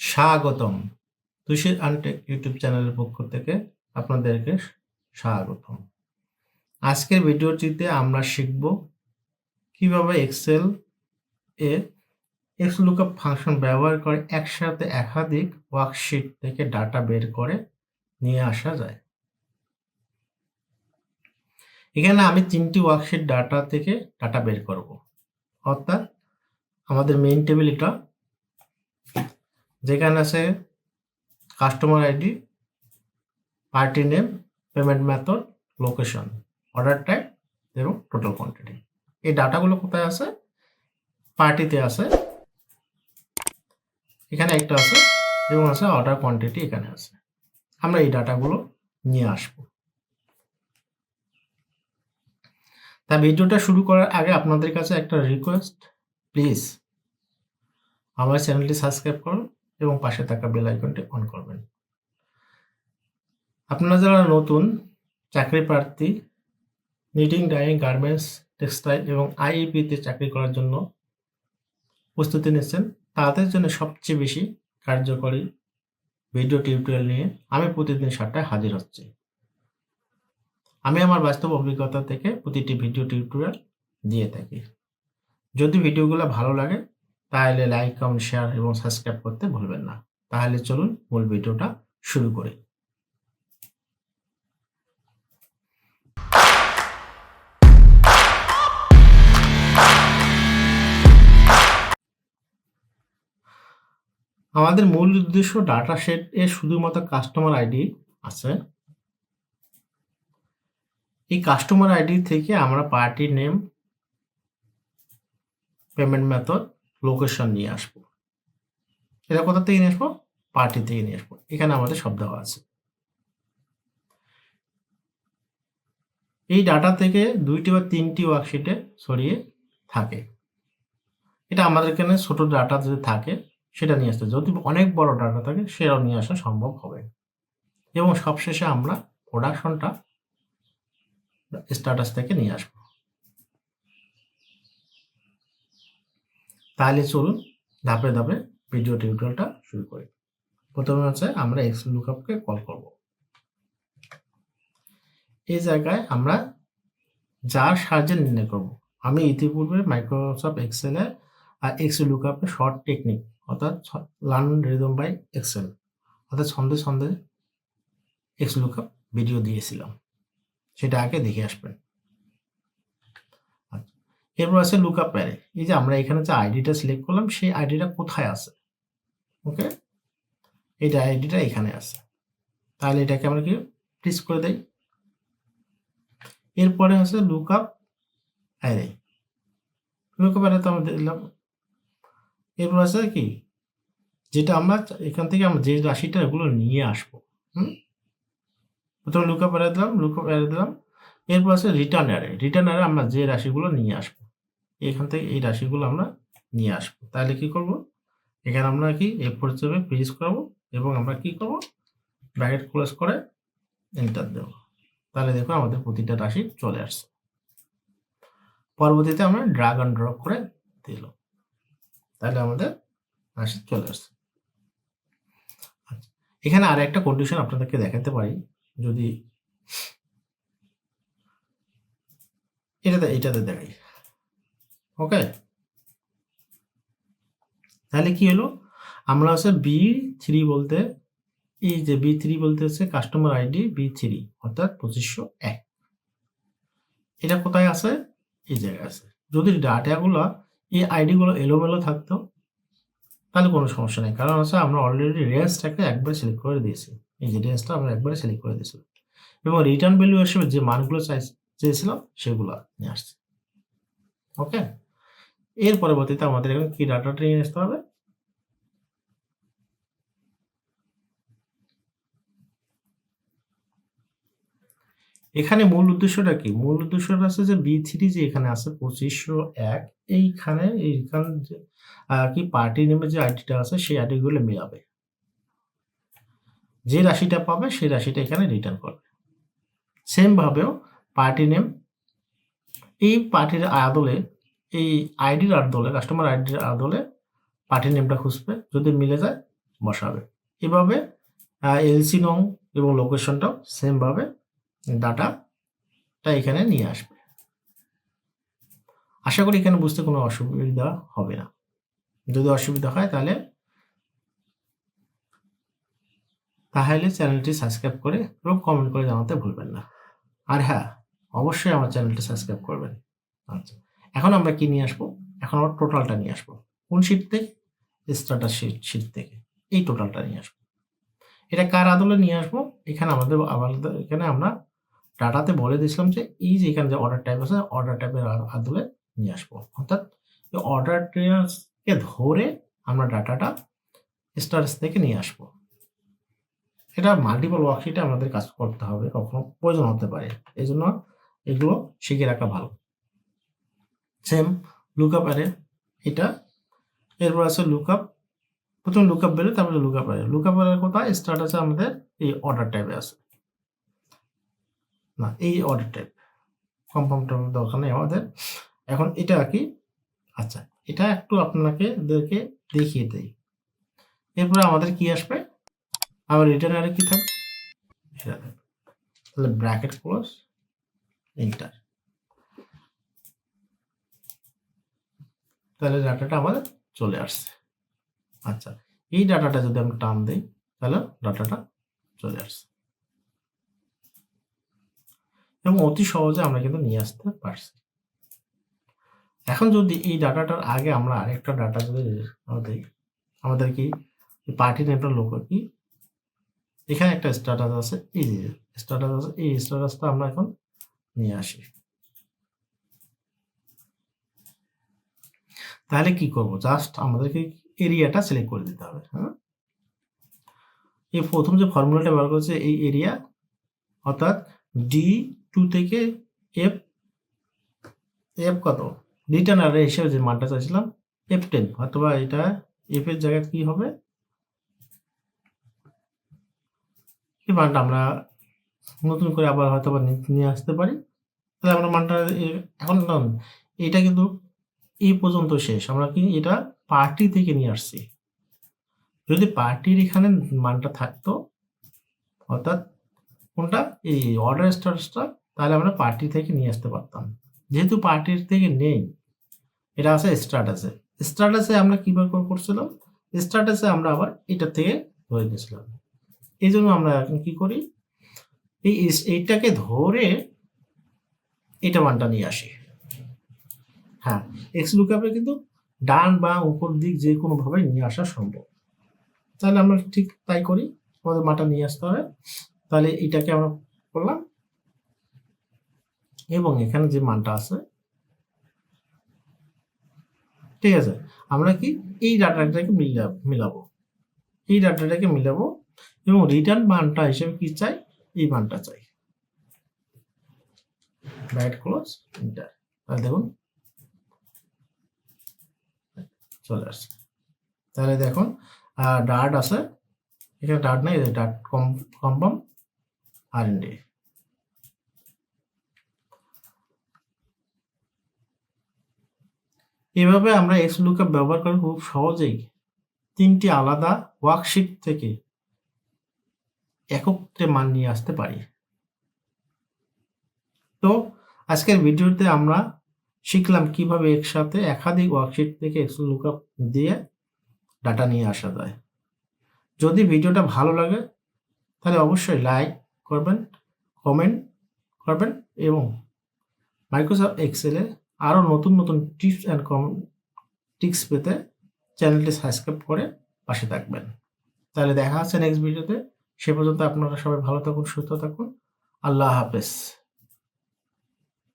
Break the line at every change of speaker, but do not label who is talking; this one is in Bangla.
স্বাগতম। তুষির আনটেক ইউটিউব চ্যানেলের পক্ষ থেকে আপনাদেরকে স্বাগতম। আজকের ভিডিওটিতে আমরা শিখব কীভাবে এক্সেল এ এক্স লুকআপ ফাংশন ব্যবহার করে একসাথে একাধিক ওয়ার্কশিট থেকে ডাটা বের করে নিয়ে আসা যায়। এখানে আমি তিনটি ওয়ার্কশিট ডাটা থেকে ডাটা বের করব। অর্থাৎ আমাদের মেইন টেবিল এটা যেখানে আছে customer ID party name payment method location order type এবং টোটাল কোয়ান্টিটি এই ডাটাগুলো কোথায় আছে? পার্টিতে আছে। এখানে একটা আছে এবং আছে অর্ডার কোয়ান্টিটি এখানে আছে। আমরা এই ডাটাগুলো নিয়ে আসব। তা ভিডিওটা শুরু করার আগে আপনাদের কাছে একটা রিকোয়েস্ট প্লিজ আমার চ্যানেলটি সাবস্ক্রাইব করুন। এবং পাশে থাকা বেল আইকনটি অন করবেন। আপনারা যারা নতুন, চাকরি প্রার্থী নিটিং ডাইং গার্মেন্টস টেক্সটাইল এবং আইইপিতে চাকরি করার জন্য প্রস্তুতি নিচ্ছেন, তাদের জন্য সবচেয়ে বেশি কার্যকরী ভিডিও টিউটোরিয়াল নিয়ে আমি প্রতিদিন সাতটায় হাজির হচ্ছি। আমি আমার বাস্তব অভিজ্ঞতা থেকে প্রতিটি ভিডিও টিউটোরিয়াল দিয়ে থাকি। যদি ভিডিওগুলো ভালো লাগে তাহলে লাইক কমেন্ট শেয়ার এবং সাবস্ক্রাইব করতে ভুলবেন না। তাহলে চলুন মূল ভিডিওটা শুরু করি। আমাদের মূল উদ্দেশ্য ডাটা সেট এ শুধুমাত্র কাস্টমার আইডি আছে। এই কাস্টমার আইডি থেকে আমরা party name payment method location নিয়ে আসব। এটা কোথা থেকে নিয়ে আসব? পার্টি থেকে নিয়ে আসব। এখানে আমাদের দেওয়া আছে। এই ডাটা থেকে দুইটি বা তিনটি ওয়ার্কশিটে ছড়িয়ে থাকে। এটা আমাদের এখানে ছোট ডাটা যদি থাকে, সেটা নিয়ে আসতে। যদি অনেক বড় ডাটা থাকে, সেটাও নিয়ে আসা সম্ভব হবে। এবং সবশেষে আমরা প্রোডাকশনটা স্ট্যাটাস থেকে নিয়ে আসব। তাহলে চলুন ধাপে ধাপে ভিডিও টিউটোরিয়ালটা শুরু করি। প্রথমে হচ্ছে আমরা এক্স লুকআপকে কল করব। এই জায়গায় আমরা যার সাহায্যে নির্ণয় করব। আমি ইতিপূর্বে মাইক্রোসফট এক্সেলে আর এক্স লুকআপে শর্ট টেকনিক অর্থাৎ লার্ন রিদম বাই এক্সেল অর্থাৎ ছন্দে ছন্দে এক্স লুকআপ ভিডিও দিয়েছিলাম। সেটা আগে দেখে আসবেন। এরপর আছে লুকআপ প্যারে এই যে আমরা এখানে যে আইডিটা সিলেক্ট করলাম, সেই আইডিটা কোথায় আছে? ওকে এইটা আইডিটা এখানে আছে। তাহলে এটাকে আমরা কি প্লিস করে দেই? এরপরে আছে লুকআপ অ্যারে লুকআপ অ্যারে তো আমরা দিলাম। এরপর আছে কি? যেটা আমরা এখান থেকে আমরা যে রাশিটা এগুলো নিয়ে আসব। হুম? প্রথমে লুকআপ অ্যারে দিলাম লুকআপ অ্যারে দিলাম। এরপর আছে রিটার্ন অ্যারে রিটার্ন অ্যারে আমরা যে রাশিগুলো নিয়ে আসব। এখান থেকে এই রাশিগুলো আমরা নিয়ে আসব। তাহলে কি করব? এখানে আমরা কি এফ হিসেবে প্রিস করব এবং আমরা কি করব? ব্র্যাকেট ক্লোজ করে এন্টার দেব। তাহলে দেখো আমাদের প্রতিটা রাশি চলে আসছে। পরবর্তীতে আমরা ড্রাগ অ্যান্ড ড্রপ করে দিল তাহলে আমাদের রাশি চলে আসছে। এখানে আর একটা কন্ডিশন আপনাদেরকে দেখাতে পারি। যদি এটাতে এটাতে দেখাই। ওকে তাহলে কি হলো? আমরা হচ্ছে বি থ্রি বলতে, এই যে বি থ্রি বলতে হচ্ছে কাস্টমার আইডি বি থ্রি অর্থাৎ পঁচিশশো এক। এটা কোথায় আছে? এই জায়গায় আছে। যদি ডাটাগুলো, এই আইডিগুলো এলোমেলো থাকতো, তাহলে কোনো সমস্যা নেই। কারণ হচ্ছে আমরা অলরেডি রেঞ্জটাকে একবার সিলেক্ট করে দিয়েছি। এই যে রেঞ্জটা আমরা একবারে সিলেক্ট করে দিয়েছিলাম। এবং রিটার্ন ভ্যালু হিসেবে যে মানগুলো চাই, চেয়েছিলাম, সেগুলো নিয়ে আসছে। ওকে এর পরবর্তীতে আমাদের এখানে কি ডাটাটা নিয়ে আসতে হবে? এখানে মূল উদ্দেশ্যটা কি? মূল উদ্দেশ্যটা আছে যে বি থ্রি যে এখানে আছে পঁচিশশো এক, এইখানে এইখান কি পার্টি নেমে যে আইডিটা আছে, সেই আইডিগুলো মেলাবে। যে রাশিটা পাবে, সেই রাশিটা এখানে রিটার্ন করবে। সেমভাবেও পার্টি নেম এই পার্টির আদলে এই আইডির আদলে কাস্টমার আইডির আদলে পার্টির নেমটা খুঁজবে, যদি মিলে যায় বসাবে। এভাবে এলসি নং এবং লোকেশনটাও সেমভাবে ডাটাটা এখানে নিয়ে আসবে। আশা করি এখানে বুঝতে কোনো অসুবিধা হবে না। যদি অসুবিধা হয় তাহলে তাহলে চ্যানেলটি সাবস্ক্রাইব করে এবং কমেন্ট করে জানাতে ভুলবেন না। আর হ্যাঁ অবশ্যই আমার চ্যানেলটি সাবস্ক্রাইব করবেন। আচ্ছা। এখন আমরা কি নিয়ে আসব? এখন আমরা টোটালটা নিয়ে আসব। কোন শিট থেকে? স্টার্টার শিট থেকে। এই টোটালটা নিয়ে আসব। এটা কার আদলে নিয়ে আসব? এখানে আমাদের আমাদের এখানে আমরা ডাটাতে বলে দিয়েছিলাম যে এই যে এখানে যে অর্ডার টাইপ আছে অর্ডার টাইপের আদলে নিয়ে আসব। অর্থাৎ এই অর্ডারটাকে ধরে আমরা ডাটাটা স্টার্স থেকে নিয়ে আসব। এটা মাল্টিপল ওয়ার্কশিটে আমাদের কাজ করতে হবে, কখনো প্রয়োজন হতে পারে। এই জন্য এগুলো শিখে রাখা ভালো। সেম লুকআপ আরে এটা। এরপর আছে লুকআপ প্রথমে লুকআপ বেরো তারপরে লুকআপ আরে লুকআপ আরে কোথায়? স্টার্ট আছে আমাদের এই অর্ডার টাইপে আছে। না, এই অর্ডার টাইপ কম্পাউন্ড দরকার নেই আমাদের। এখন এটা কি? আচ্ছা এটা একটু আপনাকে দেখে দেখিয়ে দেই। এরপরে আমাদের কি আসবে? আবার রিটার্ন আরে কি থাকবে? থাকবে তাহলে ব্র্যাকেট ক্লোজ এন্টার তাহলে ডাটাটা আমাদের চলে আসছে। আচ্ছা এই ডাটাটা যদি আমি টান দিই, তাহলে ডাটাটা চলে আসছে। এবং অতি সহজে আমরা কিন্তু নিয়ে আসতে পারছি। এখন যদি এই ডাটাটার আগে আমরা আরেকটা ডাটা যদি আমাদের আমাদের কি পার্টি নেটওয়ার্ক লোক কি? এখানে একটা স্ট্যাটাস আছে, এই স্ট্যাটাস আছে, এই স্ট্যাটাসটা আমরা এখন নিয়ে আসি। তাহলে কি করব? জাস্ট আমাদেরকে এরিয়াটা সিলেক্ট করে দিতে হবে হ্যাঁ? এই প্রথম যে ফর্মুলাটা ব্যবহার করেছে, এই এরিয়া অর্থাৎ ডি টু থেকে এফ এফ কত? রিটার্ন আর হিসেবে যে মানটা চাইছিলাম এফ টেন অথবা এটা এফ এর জায়গায় কি হবে? এই মানটা আমরা নতুন করে আবার হয়তো নিয়ে আসতে পারি। তাহলে আমরা মানটা এখন এটা কিন্তু এই পর্যন্ত শেষ। আমরা কি এটা পার্টি থেকে নিয়ে আসছি? যদি পার্টির এখানে মানটা থাকতো, অর্থাৎ কোনটা? এই অর্ডার স্টার্সটা তাহলে আমরা পার্টি থেকে নিয়ে আসতে পারতাম। যেহেতু পার্টির থেকে নেই, এটা আছে স্টার্টাসে স্টার্টাসে আমরা কীভাবে করছিলাম? স্টার্টাসে আমরা আবার এটা থেকে ধরে নিয়েছিলাম। এই জন্য আমরা এখন কি করি? এই, এইটাকে ধরে এটা মানটা নিয়ে আসি। হ্যাঁ এক্স লুকআপে কিন্তু ডান বা উপর দিক যে কোনোভাবে নিয়ে আসা সম্ভব। তাহলে আমরা ঠিক তাই করি, আমাদের মাটা নিয়ে আসতে হবে। তাহলে এটাকে আমরা করলাম। এবং এখানে যে মানটা আছে, ঠিক আছে, আমরা কি এই ডাটাটাকে মিলাবো। এই ডাটাটাকে মিলাবো এবং রিটার্ন মানটা হিসেবে কি চাই? এই মানটা চাই। রাইট ক্লোজ ইন্টার দেখুন চলে আসছে। তাহলে দেখুন ডাট আছে। এখানে ডাট নাই ডাট কম কম্পাম আর এন ডি এভাবে আমরা এক্স লুকআপ ব্যবহার করে খুব সহজেই তিনটি আলাদা ওয়ার্কশিট থেকে একত্রে মান নিয়ে আসতে পারি। তো, আজকের ভিডিওতে আমরা শিখলাম কীভাবে একসাথে একাধিক ওয়ার্কশিট থেকে এক্সেল লুকআপ দিয়ে ডাটা নিয়ে আসা যায়। যদি ভিডিওটা ভালো লাগে, তাহলে অবশ্যই লাইক করবেন কমেন্ট করবেন এবং মাইক্রোসফট এক্সেলে আরও নতুন নতুন টিপস অ্যান্ড কম টিক্স পেতে চ্যানেলটি সাবস্ক্রাইব করে পাশে থাকবেন। তাহলে দেখা হচ্ছে নেক্সট ভিডিওতে সে পর্যন্ত আপনারা সবাই ভালো থাকুন, সুস্থ থাকুন। আল্লাহ হাফেজ।